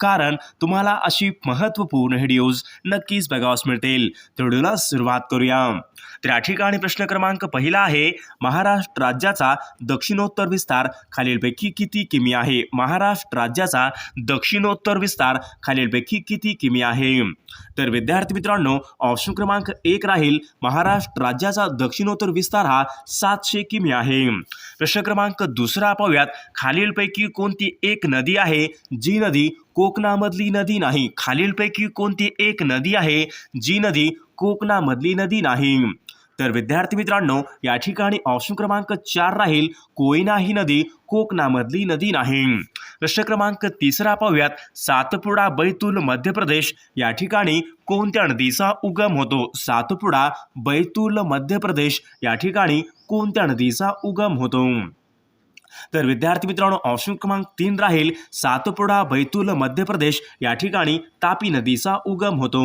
कारण तुम्हाला अशी महत्त्वपूर्ण व्हिडिओज नक्कीच बघावस मिळतील. तर व्हिडिओला सुरुवात करूया. तर या ठिकाणी प्रश्न क्रमांक पहिला आहे महाराष्ट्र राज्याचा दक्षिणोत्तर विस्तार खालीलपैकी किती किमी आहे? महाराष्ट्र राज्याचा दक्षिणोत्तर विस्तार खालीलपैकी किती किमी आहे? तर विद्यार्थी मित्रांनो ऑप्शन क्रमांक एक राहील महाराष्ट्र राज्याचा दक्षिणोत्तर विस्तार हा सातशे किमी आहे. प्रश्न क्रमांक दुसरा पाहूयात खालीलपैकी कोणती एक नदी आहे? जी नदी कोकणामधली नदी नाही. खालीलपैकी कोणती एक नदी आहे? जी नदी कोकणामधली नदी नाही. तर विद्यार्थी मित्रांनो या ठिकाणी ऑप्शन क्रमांक चार राहील. कोयना ही नदी कोकणामधली नदी नाही. प्रश्न क्रमांक तिसरा पाहूयात. सातपुडा बैतूल मध्य प्रदेश या ठिकाणी कोणत्या नदीचा उगम होतो? सातपुडा बैतूल मध्य प्रदेश या ठिकाणी कोणत्या नदीचा उगम होतो? तर विद्यार्थी मित्रांनो ऑप्शन क्रमांक तीन राहील सातपुडा बैतूल मध्य प्रदेश. या ठिकाणी तापी नदीचा उगम होतो.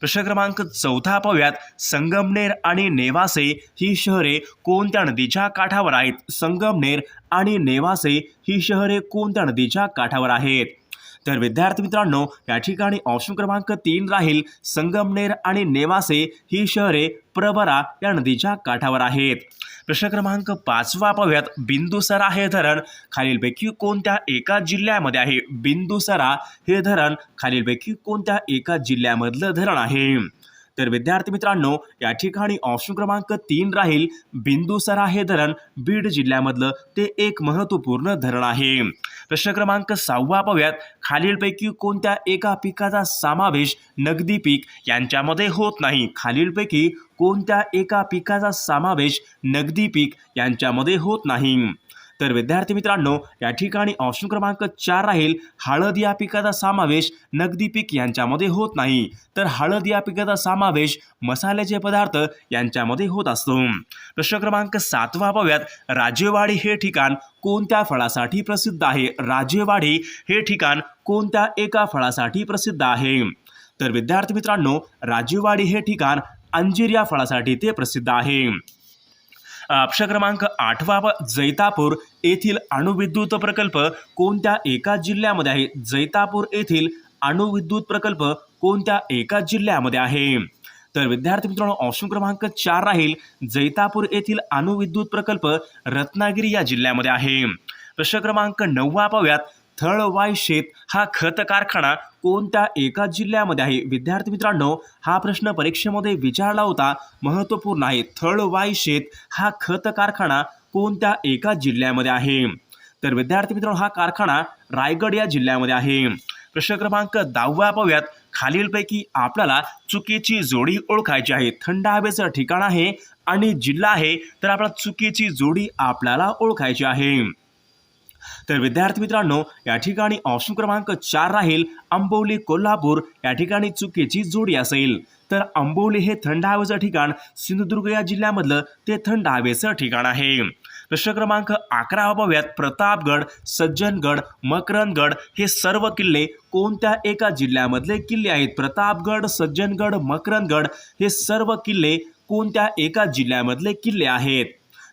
प्रश्न क्रमांक चौथा पाहूयात. संगमनेर आणि नेवासे ही शहरे कोणत्या नदीच्या काठावर आहेत? संगमनेर आणि नेवासे ही शहरे कोणत्या नदीच्या काठावर आहेत? तर विद्यार्थी मित्रांनो या ठिकाणी ऑप्शन क्रमांक तीन राहील. संगमनेर आणि नेवासे ही शहरे प्रवरा या नदीच्या काठावर आहेत. प्रश्न क्रमांक पाचवा पाहूयात. बिंदुसरा हे धरण खालीलपैकी कोणत्या एका जिल्ह्यामध्ये आहे? बिंदुसरा हे धरण खालीलपैकी कोणत्या एका जिल्ह्यामधलं धरण आहे? तर विद्यार्थी मित्रांनो या ठिकाणी ऑप्शन क्रमांक तीन राहील. बिंदुसरा हे धरण बीड जिल्ह्यामधलं ते एक महत्त्वपूर्ण धरण आहे. प्रश्न क्रमांक सहावा पाहूयात. खालीलपैकी कोणत्या एका पिकाचा समावेश नगदी पीक यांच्यामध्ये होत नाही? खालीलपैकी कोणत्या एका पिकाचा समावेश नगदी पीक यांच्यामध्ये होत नाही? तर विद्यार्थी मित्रांनो या ठिकाणी ऑप्शन क्रमांक चार राहील. हळद या पिकाचा समावेश नगदी पीक यांच्यामध्ये होत नाही. तर हळद या पिकाचा समावेश मसाल्याचे पदार्थ यांच्यामध्ये होत असतो. प्रश्न क्रमांक सातवा पाहूयात राजेवाडी हे ठिकाण कोणत्या फळासाठी प्रसिद्ध आहे? राजेवाडी हे ठिकाण कोणत्या एका फळासाठी प्रसिद्ध आहे? तर विद्यार्थी मित्रांनो राजेवाडी हे ठिकाण अंजीर या फळासाठी ते प्रसिद्ध आहे. प्रश्न क्रमांक आठवा जैतापूर येथील अणुविद्युत प्रकल्प कोणत्या एका जिल्ह्यामध्ये आहे? जैतापूर येथील अणुविद्युत प्रकल्प कोणत्या एका जिल्ह्यामध्ये आहे? तर विद्यार्थी मित्रांनो ऑप्शन क्रमांक चार राहील. जैतापूर येथील अणुविद्युत प्रकल्प रत्नागिरी या जिल्ह्यामध्ये आहे. प्रश्न क्रमांक नववा पाहूयात. थळवाय शेत हा खत कारखाना कोणत्या एका जिल्ह्यामध्ये आहे? विद्यार्थी मित्रांनो हा प्रश्न परीक्षेमध्ये विचारला होता. महत्त्वपूर्ण आहे थळवाय शेत हा खत कारखाना कोणत्या एका जिल्ह्यामध्ये आहे? तर विद्यार्थी मित्रांनो हा कारखाना रायगड या जिल्ह्यामध्ये आहे. प्रश्न क्रमांक दहाव्या पाहूयात. खालीलपैकी आपल्याला चुकीची जोडी ओळखायची आहे. थंड हवेचं ठिकाण आहे आणि जिल्हा आहे तर आपल्याला चुकीची जोडी आपल्याला ओळखायची आहे. तर विद्यार्थी मित्रांनो या ठिकाणी ऑप्शन क्रमांक चार राहील आंबोली कोल्हापूर. या ठिकाणी चुकीची जोडी असेल. तर आंबोली हे थंड हवेचं ठिकाण सिंधुदुर्ग या जिल्ह्यामधलं ते थंड हवेचं ठिकाण आहे. प्रश्न क्रमांक अकरा पाहूयात प्रतापगड सज्जनगड मकरंदगड हे सर्व किल्ले कोणत्या एका जिल्ह्यामधले किल्ले आहेत? प्रतापगड सज्जनगड मकरंदगड हे सर्व किल्ले कोणत्या एका जिल्ह्यामधले किल्ले आहेत?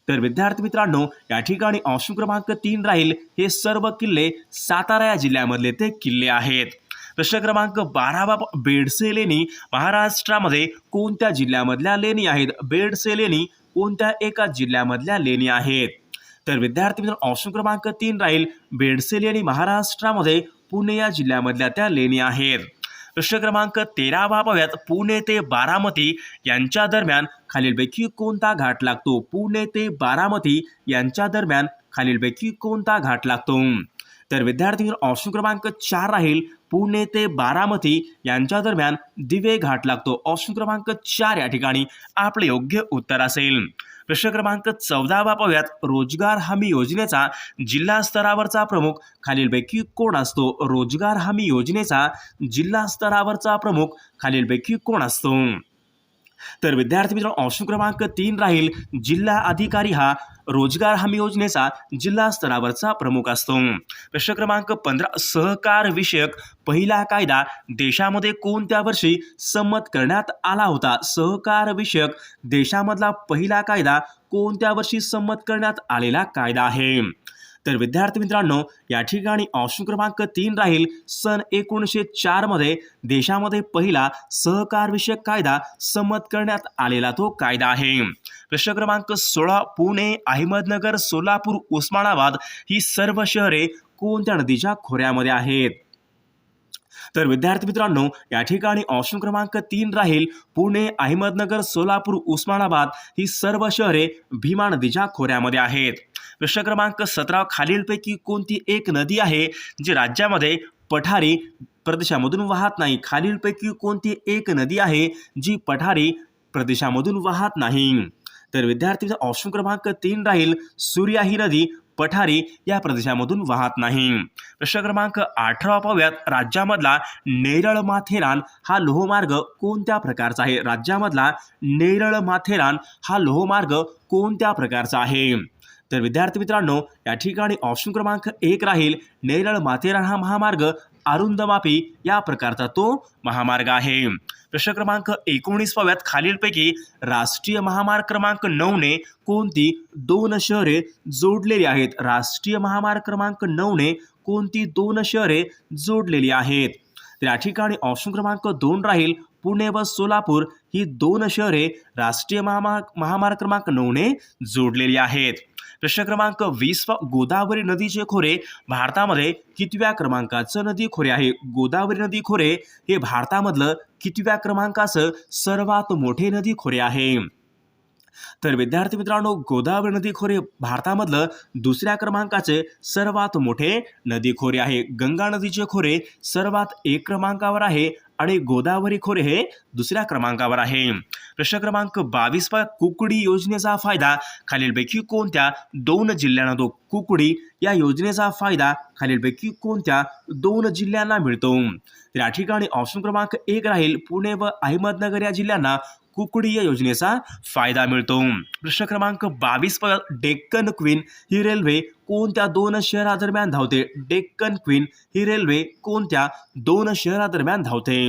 तर विद्यार्थी मित्रांनो या ठिकाणी ऑप्शन क्रमांक तीन राहील. हे सर्व किल्ले सातारा या जिल्ह्यामधले ते किल्ले आहेत. प्रश्न क्रमांक बारावा बेडसे लेणी महाराष्ट्रामध्ये कोणत्या जिल्ह्यामधल्या लेणी आहेत? बेडसे लेणी कोणत्या एका जिल्ह्यामधल्या लेणी आहेत? तर विद्यार्थी मित्रांनो ऑप्शन क्रमांक तीन राहील. बेडसे लेणी महाराष्ट्रामध्ये पुणे या जिल्ह्यामधल्या त्या लेणी आहेत. प्रश्न क्रमांक तेरावा पाहूयात पुणे ते बारामती यांच्या दरम्यान खालीलपैकी कोणता घाट लागतो? पुणे ते बारामती यांच्या दरम्यान खालीलपैकी कोणता घाट लागतो? तर विद्यार्थी ऑप्शन क्रमांक चार राहील. पुणे ते बारामती यांच्या दरम्यान दिवे घाट लागतो. ऑप्शन क्रमांक चार या ठिकाणी आपले योग्य उत्तर असेल. प्रश्न क्रमांक चौदावा पाहूयात रोजगार हमी योजनेचा जिल्हा स्तरावरचा प्रमुख. खालीलपैकी कोण असतो? रोजगार हमी योजनेचा जिल्हा स्तरावरचा प्रमुख. खालीलपैकी कोण असतो? तर विद्यार्थी मित्र ऑप्शन क्रमांक तीन राहील. जिल्हा अधिकारी हा रोजगार हमी योजनेचा जिल्हा स्तरावरचा प्रमुख असतो. प्रश्न क्रमांक पंधरा सहकार विषयक पहिला कायदा देशामध्ये कोणत्या वर्षी संमत करण्यात आला होता? सहकार विषयक देशामधला पहिला कायदा कोणत्या वर्षी संमत करण्यात आलेला कायदा आहे? तर विद्यार्थी मित्रांनो या ठिकाणी ऑप्शन क्रमांक तीन राहील. सन एकोणीसशे चारमध्ये देशामध्ये पहिला सहकारविषयक कायदा संमत करण्यात आलेला तो कायदा आहे. प्रश्न क्रमांक सोळा पुणे अहमदनगर सोलापूर उस्मानाबाद ही सर्व शहरे कोणत्या नदीच्या खोऱ्यामध्ये आहेत? तर विद्यार्थी मित्रांनो या ठिकाणी ऑप्शन क्रमांक तीन राहील. पुणे अहमदनगर सोलापूर उस्मानाबाद ही सर्व शहरे भीमा नदीच्या खोऱ्यामध्ये आहेत. प्रश्न क्रमांक सतरा खालीलपैकी कोणती एक नदी आहे जी राज्यामध्ये पठारी प्रदेशामधून वाहत नाही? खालीलपैकी कोणती एक नदी आहे जी पठारी प्रदेशामधून वाहत नाही? तर विद्यार्थी ऑप्शन क्रमांक तीन राहील. सूर्या ही नदी पठारी या प्रदेशामधून वाहत नाही. प्रश्न क्रमांक अठरा पाव्यात राज्यामधला नेरळ माथेरान हा लोहमार्ग कोणत्या प्रकारचा आहे? राज्यामधला नेरळ माथेरान हा लोहमार्ग कोणत्या प्रकारचा आहे? तर विद्यार्थी मित्रांनो या ठिकाणी ऑप्शन क्रमांक एक राहील. नेरळ माथेरान हा महामार्ग अरुंद मापी या प्रकारचा तो महामार्ग आहे. प्रश्न क्रमांक एकोणीस पाव्यात खालीलपैकी राष्ट्रीय महामार्ग क्रमांक नऊने कोणती दोन शहरे जोडलेली आहेत? राष्ट्रीय महामार्ग क्रमांक नऊने कोणती दोन शहरे जोडलेली आहेत? तर या ठिकाणी ऑप्शन क्रमांक दोन राहील. पुणे व सोलापूर ही दोन शहरे राष्ट्रीय महामार्ग महामार्ग क्रमांक नऊने जोडलेली आहेत. प्रश्न क्रमांक वीस गोदावरी नदीचे खोरे भारतामध्ये कितव्या क्रमांकाचं नदी खोरे आहे? गोदावरी नदी खोरे हे भारतामधलं कितव्या क्रमांकाचं सर्वात मोठे नदी खोरे आहे? तर विद्यार्थी मित्रांनो गोदावरी नदी खोरे भारतामधलं दुसऱ्या क्रमांकाचे सर्वात मोठे नदी खोरे आहे. गंगा नदीचे खोरे सर्वात एक क्रमांकावर आहे आणि गोदावरी खोरे हे दुसऱ्या क्रमांकावर आहे. प्रश्न क्रमांक बावीस कुकडी योजनेचा फायदा खालीलपैकी कोणत्या दोन जिल्ह्यांना तो कुकडी या योजनेचा फायदा खालीलपैकी कोणत्या दोन जिल्ह्यांना मिळतो? तर या ठिकाणी ऑप्शन क्रमांक एक राहील. पुणे व अहमदनगर या जिल्ह्यांना कुकडी या योजनेचा फायदा मिळतो. प्रश्न क्रमांक बावीस डेक्कन क्वीन ही रेल्वे कोणत्या दोन शहरादरम्यान धावते? डेक्कन क्वीन ही रेल्वे कोणत्या दोन शहरादरम्यान धावते?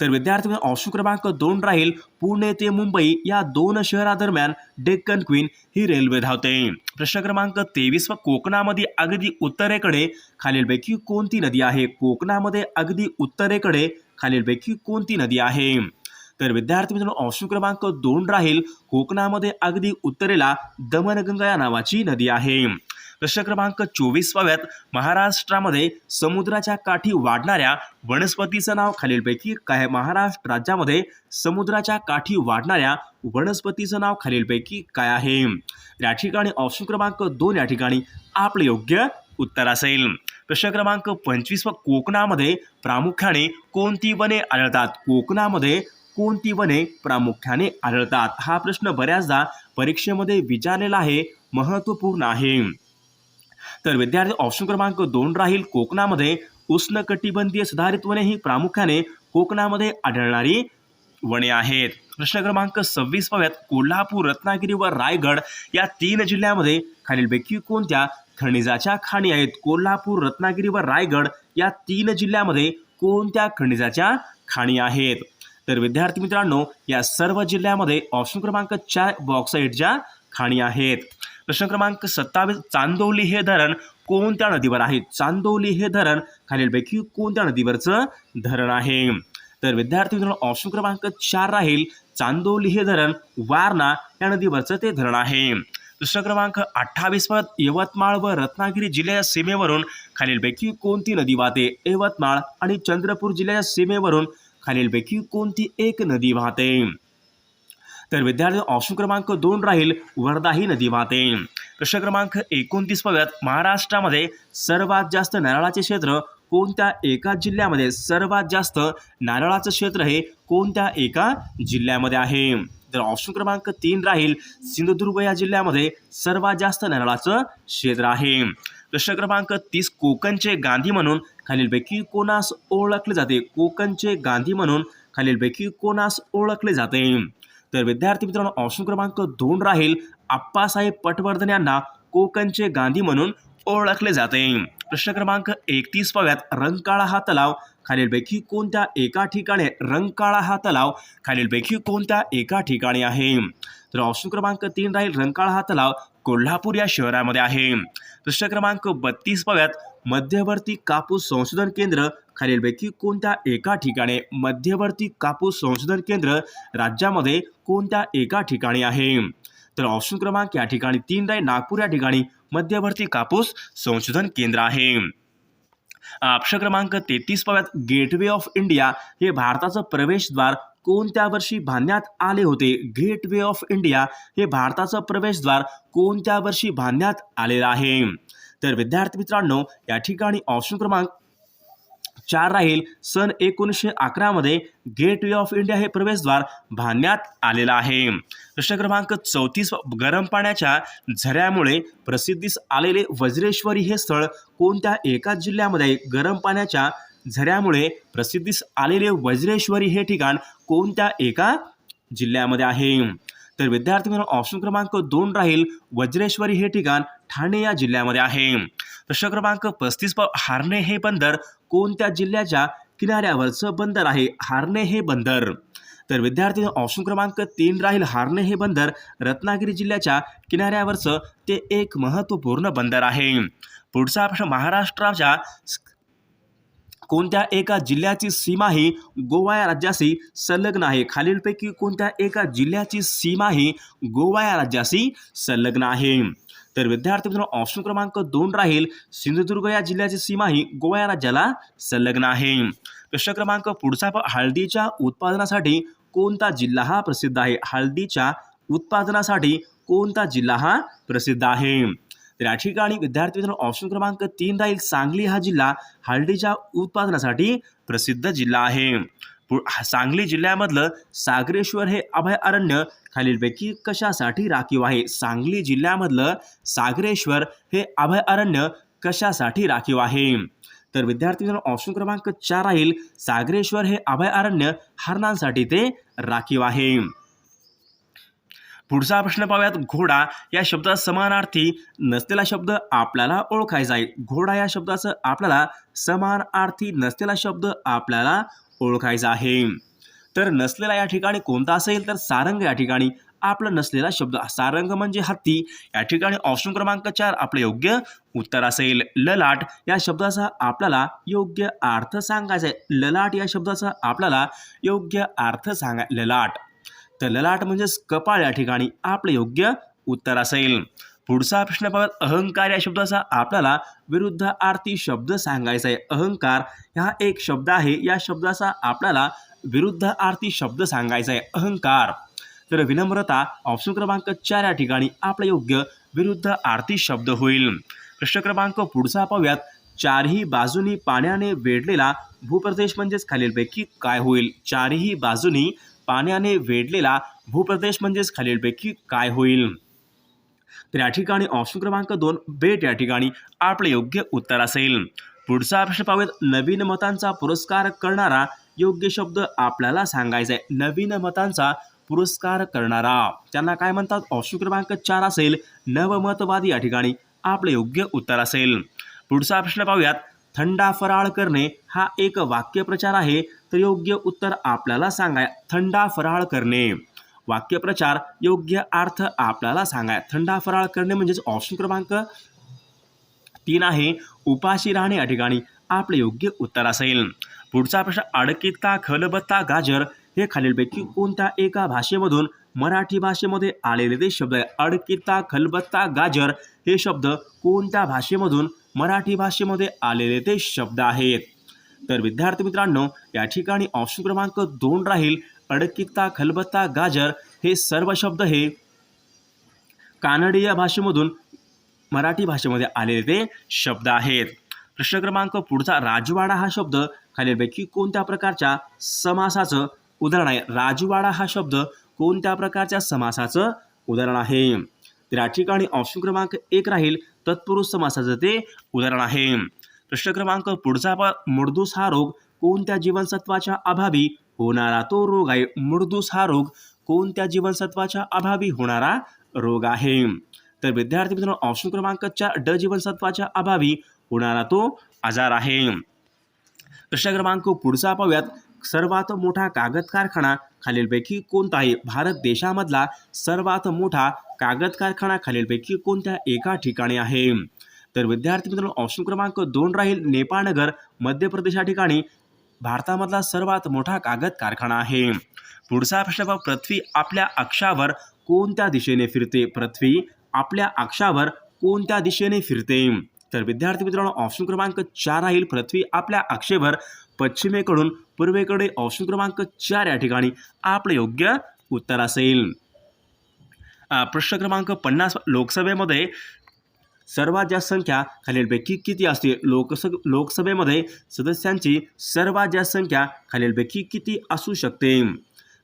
तर विद्यार्थी ऑप्शन क्रमांक दोन राहील. पुणे ते मुंबई या दोन शहरादरम्यान डेक्कन क्वीन ही रेल्वे धावते. प्रश्न क्रमांक तेवीस व कोकणामध्ये अगदी उत्तरेकडे खालीलपैकी कोणती नदी आहे? कोकणामध्ये अगदी उत्तरेकडे खालीलपैकी कोणती नदी आहे? तर विद्यार्थी मित्रांनो ऑप्शन क्रमांक दोन राहील कोकणामध्ये अगदी उत्तरेला दमनगंगा या नावाची नदी आहे. प्रश्न क्रमांक चोवीस पाव्यात महाराष्ट्रामध्ये समुद्राच्या काठी वाढणाऱ्या वनस्पतीचं नाव खालीलपैकी काय महाराष्ट्र राज्यामध्ये समुद्राच्या काठी वाढणाऱ्या वनस्पतीचं नाव खालीलपैकी काय आहे? या ठिकाणी ऑप्शन क्रमांक दोन या ठिकाणी आपलं योग्य उत्तर असेल. प्रश्न क्रमांक पंचवीस व कोकणामध्ये प्रामुख्याने कोणती वने आढळतात? कोकणामध्ये कोणती वने प्रामुख्याने आढळतात? हा प्रश्न बऱ्याचदा परीक्षेमध्ये विचारलेला आहे महत्त्वपूर्ण आहे. तर विद्यार्थी ऑप्शन क्रमांक दोन राहील. कोकणामध्ये उष्णकटिबंधीय सुधारित वने ही प्रामुख्याने कोकणामध्ये आढळणारी वने आहेत. प्रश्न क्रमांक सव्वीस पाव्यात कोल्हापूर रत्नागिरी व रायगड या तीन जिल्ह्यामध्ये खालीलपैकी कोणत्या खनिजाच्या खाणी आहेत? कोल्हापूर रत्नागिरी व रायगड या तीन जिल्ह्यामध्ये कोणत्या खनिजाच्या खाणी आहेत? तर विद्यार्थी मित्रांनो या सर्व जिल्ह्यामध्ये ऑप्शन क्रमांक चार बॉक्साईडच्या खाणी आहेत. प्रश्न क्रमांक सत्तावीस चांदोली हे धरण कोणत्या नदीवर आहे? चांदोली हे धरण खालीलपैकी कोणत्या नदीवरचं धरण आहे? तर विद्यार्थी मित्रांनो ऑप्शन क्रमांक चार राहील चांदोली हे धरण वारणा या नदीवरचं ते धरण आहे. दुसरा क्रमांक अठ्ठावीस पद यवतमाळ व रत्नागिरी जिल्ह्याच्या सीमेवरून खालीलपैकी कोणती नदी वाहते? यवतमाळ आणि चंद्रपूर जिल्ह्याच्या सीमेवरून खालीलपैकी कोणती एक नदी वाहते? तर विद्यार्थी ऑप्शन क्रमांक दोन राहील वर्धा ही नदी वाहते. प्रश्न क्रमांक एकोणतीस पाव्यात महाराष्ट्रामध्ये सर्वात जास्त नारळाचे क्षेत्र कोणत्या एका जिल्ह्यामध्ये? सर्वात जास्त नारळाचं क्षेत्र हे कोणत्या एका जिल्ह्यामध्ये आहे? तर ऑप्शन क्रमांक तीन राहील सिंधुदुर्ग या जिल्ह्यामध्ये सर्वात जास्त नारळाचं क्षेत्र आहे. प्रश्न क्रमांक तीस कोकणचे गांधी म्हणून खालीलपैकी कोणास ओळखले जाते? कोकणचे गांधी म्हणून खालीलपैकी कोणास ओळखले जाते? तर विद्यार्थी मित्रांनो ऑप्शन क्रमांक दोन राहील. आप्पासाहेब पटवर्धन यांना कोकणचे गांधी म्हणून ओळखले जाते. प्रश्न क्रमांक एकतीस पाव्यात रंगकाळा हा तलाव खालीलपैकी कोणत्या एका ठिकाणी रंगकाळा हा तलाव खालीलपैकी कोणत्या एका ठिकाणी आहे? तर ऑप्शन क्रमांक तीन राहील. रंगकाळा हा तलाव कोल्हापूर या शहरामध्ये आहे. प्रश्न क्रमांक बत्तीस पाव्यात मध्यवर्ती कापूस संशोधन केंद्र खालीलपैकी कोणत्या एका ठिकाणी मध्यवर्ती कापूस संशोधन केंद्र राज्यामध्ये कोणत्या एका ठिकाणी आहे? तर ऑप्शन क्रमांक या ठिकाणी तीन राय नागपूर या ठिकाणी मध्यवर्ती कापूस संशोधन केंद्र आहे. ऑप्शन क्रमांक तेहतीस पाव्यात गेटवे ऑफ इंडिया हे भारताचं प्रवेशद्वार कोणत्या वर्षी बांधण्यात आले होते? गेटवे ऑफ इंडिया हे भारताचं प्रवेशद्वार कोणत्या वर्षी बांधण्यात आलेलं आहे? तर विद्यार्थी मित्रांनो या ठिकाणी ऑप्शन क्रमांक चार राहील. सन एकोणीसशे अकरामध्ये गेट वे ऑफ इंडिया हे प्रवेशद्वार बांधण्यात आलेलं आहे. प्रश्न क्रमांक चौतीस गरम पाण्याच्या झऱ्यामुळे प्रसिद्धीस आलेले वज्रेश्वरी हे स्थळ कोणत्या एका जिल्ह्यामध्ये गरम पाण्याच्या झऱ्यामुळे प्रसिद्धीस आलेले वज्रेश्वरी हे ठिकाण कोणत्या एका जिल्ह्यामध्ये आहे? तर विद्यार्थी मित्रांनो ऑप्शन क्रमांक दोन राहील. वज्रेश्वरी हे ठिकाण ठाणे या जिल्ह्यामध्ये आहे. प्रश्न क्रमांक पस्तीस प हे बंदर कोणत्या जिल्ह्याच्या किनाऱ्यावरचं बंदर आहे? हारणे हे बंदर. तर विद्यार्थी ऑप्शन क्रमांक तीन राहील हारणे हे बंदर. रत्नागिरी जिल्ह्याच्या किनाऱ्यावरचं ते एक महत्त्वपूर्ण बंदर आहे. पुढचा प्रश्न महाराष्ट्राच्या कोणत्या एका जिल्ह्याची सीमा ही गोवा या राज्याशी संलग्न आहे? खालीलपैकी कोणत्या एका जिल्ह्याची सीमा ही गोवा या राज्याशी संलग्न आहे? तर विद्यार्थी मित्रांनो ऑप्शन क्रमांक दोन राहील. सिंधुदुर्ग या जिल्ह्याची सीमा ही गोवा या राज्याला संलग्न आहे. प्रश्न क्रमांक पुढचा हळदीच्या उत्पादनासाठी कोणता जिल्हा हा प्रसिद्ध आहे? हळदीच्या उत्पादनासाठी कोणता जिल्हा हा प्रसिद्ध आहे? तर या ठिकाणी विद्यार्थी मित्रांनो ऑप्शन क्रमांक तीन राहील. सांगली हा जिल्हा हळदीच्या उत्पादनासाठी प्रसिद्ध जिल्हा आहे. सांगली जिल्ह्यामधलं सागरेश्वर हे अभयारण्य खालीलपैकी कशासाठी राखीव आहे? सांगली जिल्ह्यामधलं सागरेश्वर हे अभयारण्य कशासाठी राखीव आहे? तर विद्यार्थी मित्रांनो ऑप्शन क्रमांक चार राहील. सागरेश्वर हे अभयारण्य हरणांसाठी ते राखीव आहे. पुढचा प्रश्न पाहूयात. घोडा या शब्दात समानार्थी नसलेला शब्द आपल्याला ओळखायचा आहे. घोडा या शब्दाचं आपल्याला समानार्थी नसलेला शब्द आपल्याला ओळखायचा आहे. तर नसलेला या ठिकाणी कोणता असेल तर सारंग या ठिकाणी. आपला नसलेला शब्द सारंग म्हणजे हत्ती. या ठिकाणी ऑप्शन क्रमांक चार आपलं योग्य उत्तर असेल. ललाट. या शब्दाचा आपल्याला योग्य अर्थ सांगायचा आहे ललाट या शब्दाचा आपल्याला योग्य अर्थ सांगा ललाट. तर ललाट म्हणजेच कपाळ या ठिकाणी आपलं योग्य उत्तर असेल. पुढचा प्रश्न पाहत अहंकार या शब्दाचा आपल्याला विरुद्ध आरती शब्द सांगायचा आहे. अहंकार हा एक शब्द आहे. या शब्दाचा आपल्याला विरुद्ध आरती शब्द सांगायचा आहे. अहंकार. तर विनम्रता ऑप्शन क्रमांक चार या ठिकाणी आपला योग्य विरुद्ध आरती शब्द होईल. प्रश्न क्रमांक पुढचा पाहूयात. चारही बाजूनी पाण्याने वेढलेला भूप्रदेश म्हणजेच खालीलपैकी काय होईल? चारही बाजूनी पाण्याने वेढलेला भूप्रदेश म्हणजेच खालीलपैकी काय होईल? तर या ठिकाणी ऑप्शन क्रमांक दोन बेट या ठिकाणी आपले योग्य उत्तर असेल. पुढचा प्रश्न पाहूयात नवीन मतांचा पुरस्कार करणारा योग्य शब्द आपल्याला सांगायचा आहे नवीन मतांचा पुरस्कार करणारा. त्यांना काय म्हणतात? ऑप्शन क्रमांक चार असेल. नवमतवादी या ठिकाणी आपले योग्य उत्तर असेल. पुढचा प्रश्न पाहूयात थंडा फराळ करणे हा एक वाक्यप्रचार आहे. तर योग्य उत्तर आपल्याला सांगाय थंडा फराळ करणे. वाक्यप्रचार योग्य अर्थ आपल्याला सांगाय. थंडा फराळ करणे म्हणजेच ऑप्शन क्रमांक तीन आहे उपाशी राहणे या ठिकाणी आपले योग्य उत्तर असेल. पुढचा प्रश्न अडकिता खलबत्ता गाजर हे खालीलपैकी कोणत्या एका भाषेमधून मराठी भाषेमध्ये आलेले ते शब्द आहे? अडकिता खलबत्ता गाजर हे शब्द कोणत्या भाषेमधून मराठी भाषेमध्ये आलेले ते शब्द आहेत? तर विद्यार्थी मित्रांनो या ठिकाणी ऑप्शन क्रमांक दोन राहील. अडकिता खलबत्ता गाजर हे सर्व शब्द हे कानडीय भाषेमधून मराठी भाषेमध्ये आलेले ते शब्द आहेत. प्रश्न क्रमांक पुढचा राजवाडा हा शब्द खालीलपैकी कोणत्या प्रकारच्या समासाचं उदाहरण आहे? राजवाडा हा शब्द कोणत्या प्रकारच्या समासाचं उदाहरण आहे? तर या ठिकाणी ऑप्शन क्रमांक एक राहील तत्पुरुष समासाचं ते उदाहरण आहे. प्रश्न क्रमांक पुढचा प मुडदूस हा रोग कोणत्या जीवनसत्वाच्या अभावी होणारा तो रोग आहे मृदूस हा रोग. कोणत्या जीवनसत्वाच्या अभावी होणारा रोग आहे? तर विद्यार्थी मित्रांनो ऑप्शन क्रमांक चार ड जीवनसत्वाच्या अभावी होणारा तो आजार आहे. प्रश्न क्रमांक पुढचा पाहूयात. सर्वात मोठा कागद कारखाना खालीलपैकी कोणता आहे? भारत देशामधला सर्वात मोठा कागद कारखाना खालीलपैकी कोणत्या एका ठिकाणी आहे? तर विद्यार्थी मित्रांनो ऑप्शन क्रमांक दोन राहील. नेपाळनगर मध्य प्रदेश या ठिकाणी भारतामधला सर्वात मोठा कागद कारखाना आहे. पुढचा प्रश्न पृथ्वी आपल्या अक्षावर कोणत्या दिशेने फिरते? पृथ्वी आपल्या अक्षावर कोणत्या दिशेने फिरते? तर विद्यार्थी मित्रांनो ऑप्शन क्रमांक चार राहील. पृथ्वी आपल्या अक्षेवर पश्चिमेकडून पूर्वेकडे ऑप्शन क्रमांक चार या ठिकाणी आपलं योग्य उत्तर असेल. प्रश्न क्रमांक पन्नास लोकसभेमध्ये सर्वात जास्त संख्या खालीलपैकी किती असते? लोकसभ लोकसभेमध्ये सदस्यांची सर्वात जास्त संख्या खालीलपैकी किती असू शकते?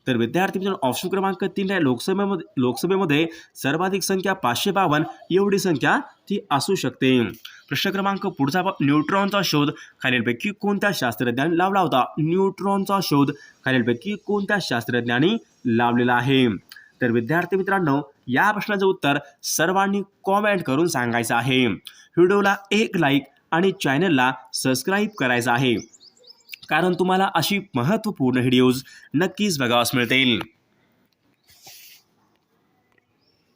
तर विद्यार्थी मित्रांनो ऑप्शन क्रमांक तीन आहे. लोकसभेमध्ये लोकसभेमध्ये सर्वाधिक संख्या पाचशे बावन्न एवढी संख्या ती असू शकते. प्रश्न क्रमांक पुढचा न्यूट्रॉनचा शोध खालीलपैकी कोणत्या शास्त्रज्ञांनी लावला होता? न्यूट्रॉनचा शोध खालीलपैकी कोणत्या शास्त्रज्ञांनी लावलेला आहे? तर विद्यार्थी मित्रांनो या प्रश्नाचं उत्तर सर्वांनी कॉमेंट करून सांगायचं आहे. व्हिडिओला एक लाईक आणि चॅनलला सबस्क्राईब करायचं आहे. कारण तुम्हाला अशी महत्त्वपूर्ण व्हिडिओज नक्कीच बघावास मिळतील.